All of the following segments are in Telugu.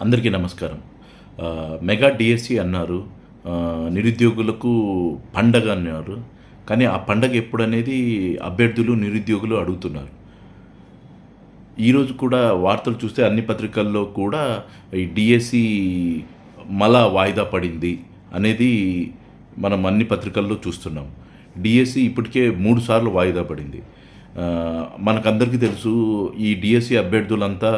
అందరికీ నమస్కారం. మెగా డిఎస్సి అన్నారు. నిరుద్యోగులకు పండగ అన్నారు. కానీ ఆ పండగ ఎప్పుడనేది అభ్యర్థులు నిరుద్యోగులు అడుగుతున్నారు. ఈరోజు కూడా వార్తలు చూస్తే అన్ని పత్రికల్లో కూడా ఈ డిఎస్సి మళ్ళా వాయిదా పడింది అనేది మనం అన్ని పత్రికల్లో చూస్తున్నాం. డిఎస్సి ఇప్పటికే మూడు సార్లు వాయిదా పడింది. మనకందరికీ తెలుసు ఈ డిఎస్సి అభ్యర్థులంతా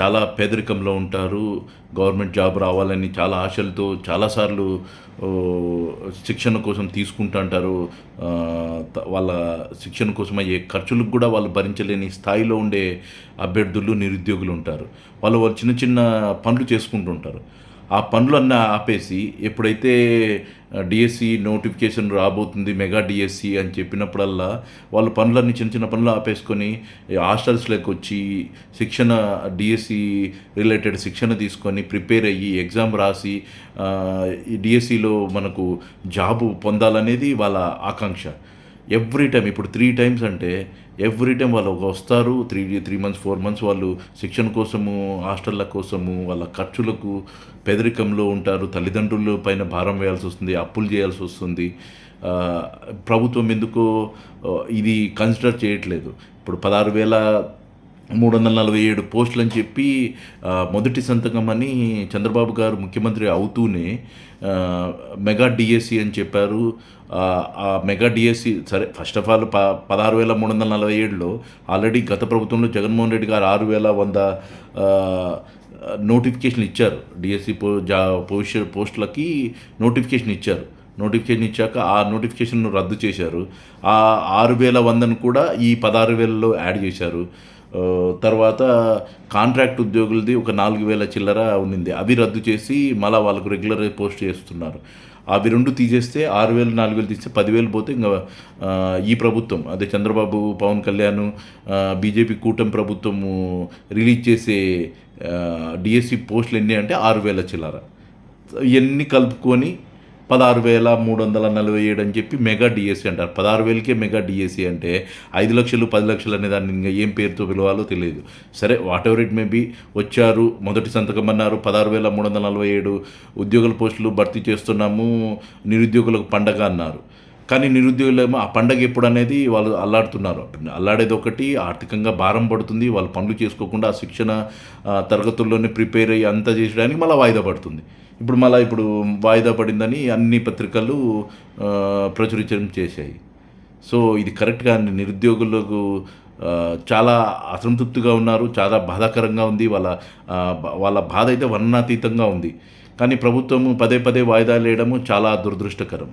చాలా పేదరికంలో ఉంటారు. గవర్నమెంట్ జాబ్ రావాలని చాలా ఆశలతో చాలాసార్లు శిక్షణ కోసం తీసుకుంటుంటారు వాళ్ళ శిక్షణ కోసం అయ్యే ఖర్చులకు కూడా వాళ్ళు భరించలేని స్థాయిలో ఉండే అభ్యర్థులు నిరుద్యోగులు ఉంటారు. వాళ్ళు వాళ్ళు చిన్న చిన్న పనులు చేసుకుంటూ ఉంటారు. ఆ పనులన్నీ ఆపేసి ఎప్పుడైతే డిఎస్సి నోటిఫికేషన్ రాబోతుంది మెగా డిఎస్సి అని చెప్పినప్పుడల్లా వాళ్ళు పనులన్నీ చిన్న చిన్న పనులు ఆపేసుకొని హాస్టల్స్లోకి వచ్చి శిక్షణ డిఎస్సి రిలేటెడ్ శిక్షణ తీసుకొని ప్రిపేర్ అయ్యి ఎగ్జామ్ రాసి డిఎస్సిలో మనకు జాబు పొందాలనేది వాళ్ళ ఆకాంక్ష. ఎవ్రీ టైం ఇప్పుడు త్రీ టైమ్స్ అంటే ఎవ్రీ టైం వాళ్ళు ఒక వస్తారు three three months four months వాళ్ళు శిక్షణ కోసము హాస్టళ్ళ కోసము వాళ్ళ ఖర్చులకు పేదరికంలో ఉంటారు తల్లిదండ్రుల పైన భారం వేయాల్సి వస్తుంది అప్పులు చేయాల్సి వస్తుంది. ప్రభుత్వం ఎందుకో ఇది కన్సిడర్ చేయట్లేదు. ఇప్పుడు పదహారు వేల మూడు వందల నలభై ఏడు పోస్టులు అని చెప్పి మొదటి సంతకం అని చంద్రబాబు గారు ముఖ్యమంత్రి అవుతూనే మెగా డిఎస్సి అని చెప్పారు. ఆ, మెగా డిఎస్సి సరే ఫస్ట్ ఆఫ్ ఆల్ ప పదహారు వేల మూడు వందల నలభై ఏడులో ఆల్రెడీ గత ప్రభుత్వంలో జగన్మోహన్ రెడ్డి గారు ఆరు వేల వంద నోటిఫికేషన్ ఇచ్చారు. డిఎస్సి పో జా పోస్ట్ పోస్టులకి నోటిఫికేషన్ ఇచ్చారు. నోటిఫికేషన్ ఇచ్చాక ఆ నోటిఫికేషన్ను రద్దు చేశారు. ఆ ఆరు వేల వందను కూడా ఈ పదహారు వేలలో యాడ్ చేశారు. తర్వాత కాంట్రాక్ట్ ఉద్యోగులది ఒక నాలుగు వేల చిల్లర ఉన్నింది అవి రద్దు చేసి మళ్ళీ వాళ్ళకు రెగ్యులర్ పోస్ట్ చేస్తున్నారు. అవి రెండు తీసేస్తే ఆరు వేలు నాలుగు వేలు తీస్తే పదివేలు పోతే ఇంకా ఈ ప్రభుత్వం అదే చంద్రబాబు పవన్ కళ్యాణ్ బీజేపీ కూటమి ప్రభుత్వము రిలీజ్ చేసే డిఎస్సి పోస్టులు ఎన్ని అంటే ఆరు వేల చిల్లర. ఇవన్నీ కలుపుకొని పదహారు వేల మూడు వందల నలభై ఏడు అని చెప్పి మెగా డిఎస్సి అంటారు. పదహారు వేలకే మెగా డిఎస్సి అంటే ఐదు లక్షలు పది లక్షలు అనే దాన్ని ఇంకా ఏం పేరుతో పిలవాలో తెలియదు. సరే whatever it may be వచ్చారు మొదటి సంతకం అన్నారు పదహారు వేల మూడు వందల నలభై ఏడు ఉద్యోగుల పోస్టులు భర్తీ చేస్తున్నాము నిరుద్యోగులకు పండగ అన్నారు. కానీ నిరుద్యోగులేమో ఆ పండగ ఎప్పుడు అనేది వాళ్ళు అల్లాడుతున్నారు. అల్లాడేది ఒకటి ఆర్థికంగా భారం పడుతుంది వాళ్ళు పనులు చేసుకోకుండా ఆ శిక్షణ తరగతుల్లోనే ప్రిపేర్ అయ్యి అంతా చేసడానికి మళ్ళీ వాయిదా పడుతుంది. ఇప్పుడు మళ్ళీ ఇప్పుడు వాయిదా పడిందని అన్ని పత్రికలు ప్రచురించడం చేశాయి. సో ఇది కరెక్ట్గా నిరుద్యోగులకు చాలా అసంతృప్తిగా ఉన్నారు చాలా బాధాకరంగా ఉంది వాళ్ళ వాళ్ళ బాధ అయితే వర్ణాతీతంగా ఉంది. కానీ ప్రభుత్వము పదే పదే వాయిదాలు వేయడము చాలా దురదృష్టకరం.